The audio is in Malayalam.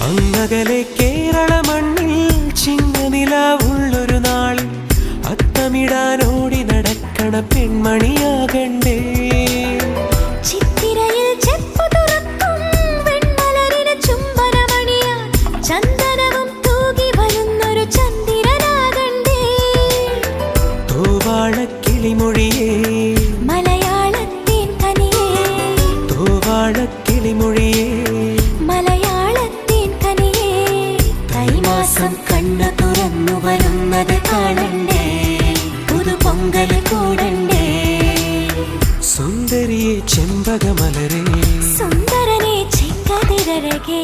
അങ്ങകലെ കേരള മണ്ണിൽ ചിങ്ങനിലാവുള്ളൊരു നാൾ അത്തമിടാനോടി നടക്കണ പെൺമണിയാകണ്ടേ. ചിത്തിരയിൽ ചെപ്പു തുറക്കും വെൺമലരിന് ചുംബനമണിയാൻ ചന്ദനവും തൂകി വരുന്നൊരു ചന്ദ്രനാകണ്ടേ. തോവാഴക്കിളിമൊഴിയേ മലയാളത്തിൻ തോവാഴക്കിളിമൊഴിയേ മലയാളത്തിൻ കൈമാസം കണ്ണു തുറന്നു വരുന്നത് കാണണ്ടേ? പുതുപൊങ്കൽ കൂടണ്ടേ? സുന്ദരിയെ ചെമ്പകമലരേ. സുന്ദരനെ ചെങ്കതിരഴകേ.